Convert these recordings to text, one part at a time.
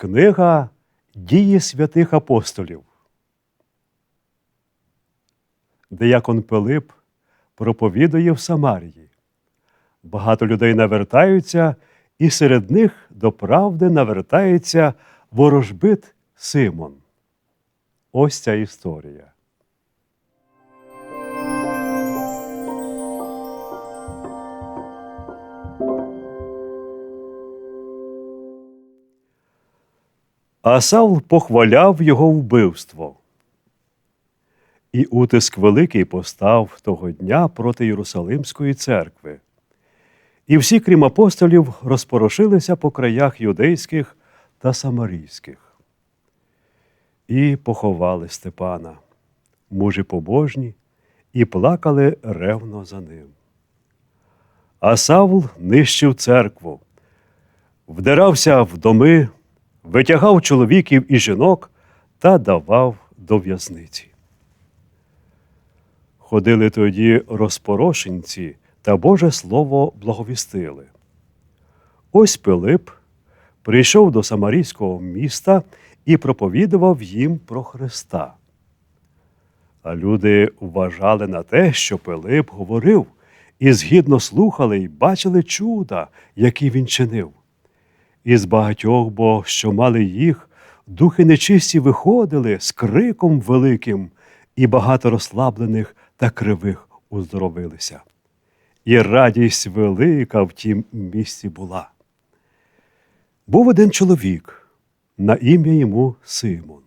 Книга Дії святих апостолів. Деякон Пилип проповідує в Самарії. Багато людей навертаються, і серед них до правди навертається ворожбит Симон. Ось ця історія. А Савл похваляв його вбивство. І утиск великий постав того дня проти Єрусалимської церкви. І всі, крім апостолів, розпорошилися по краях юдейських та самарійських. І поховали Степана, мужі побожні, і плакали ревно за ним. А Савл нищив церкву, вдирався в доми, витягав чоловіків і жінок та давав до в'язниці. Ходили тоді розпорошенці та Боже Слово благовістили. Ось Пилип прийшов до Самарійського міста і проповідував їм про Христа. А люди вважали на те, що Пилип говорив, і згідно слухали й бачили чуда, які він чинив. Із багатьох, бо що мали їх, духи нечисті виходили з криком великим, і багато розслаблених та кривих уздоровилися. І радість велика в тім місці була. Був один чоловік, на ім'я йому Симон,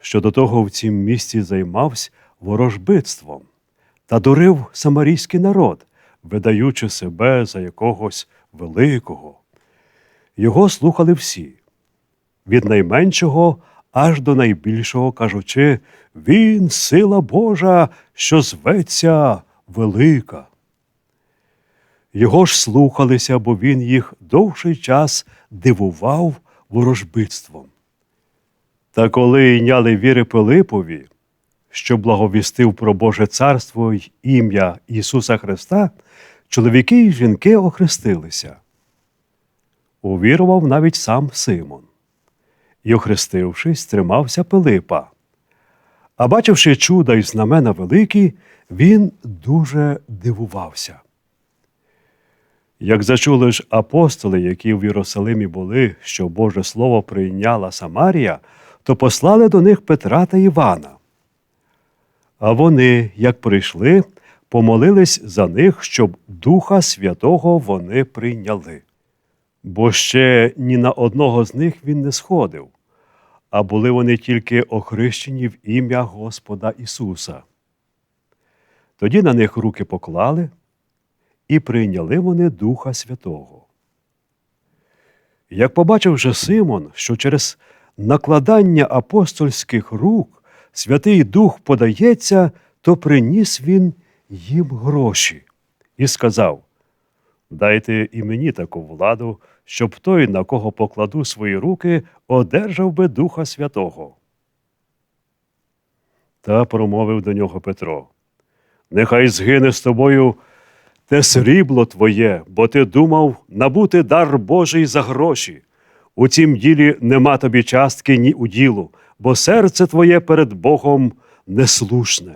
що до того в цім місці займався ворожбитством та дурив самарійський народ, видаючи себе за якогось великого. Його слухали всі, від найменшого аж до найбільшого, кажучи, він сила Божа, що зветься велика. Його ж слухалися, бо він їх довший час дивував ворожбитством. Та коли йняли віри Пилипові, що благовістив про Боже царство й ім'я Ісуса Христа, чоловіки й жінки охрестилися. Увірував навіть сам Симон. І, охрестившись, тримався Пилипа. А бачивши чуда й знамена великі, він дуже дивувався. Як зачули ж апостоли, які в Єрусалимі були, що Боже Слово прийняла Самарія, то послали до них Петра та Івана. А вони, як прийшли, помолились за них, щоб Духа Святого вони прийняли. Бо ще ні на одного з них він не сходив, а були вони тільки охрещені в ім'я Господа Ісуса. Тоді на них руки поклали, і прийняли вони Духа Святого. Як побачив же Симон, що через накладання апостольських рук Святий Дух подається, то приніс він їм гроші і сказав Дайте і мені таку владу, щоб той, на кого покладу свої руки, одержав би Духа Святого. Та промовив до нього Петро Нехай згине з тобою те срібло твоє, бо ти думав набути дар Божий за гроші. У цім ділі нема тобі частки ні у ділу, бо серце твоє перед Богом неслушне.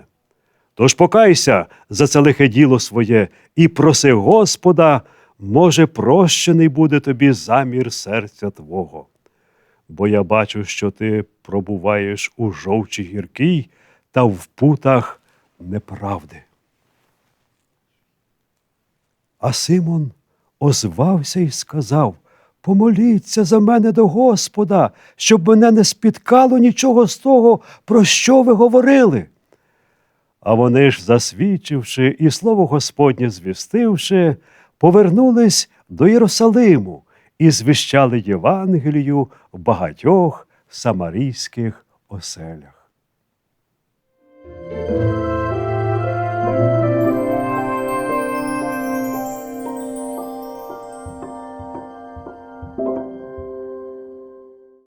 Тож покайся за це лихе діло своє і проси Господа, може, прощений буде тобі замір серця Твого. Бо я бачу, що ти пробуваєш у жовчі гіркій та в путах неправди. А Симон озвався і сказав Помоліться за мене до Господа, щоб мене не спіткало нічого з того, про що ви говорили. А вони ж, засвідчивши і слово Господнє звістивши, повернулись до Єрусалиму і звіщали Євангелію в багатьох самарійських оселях.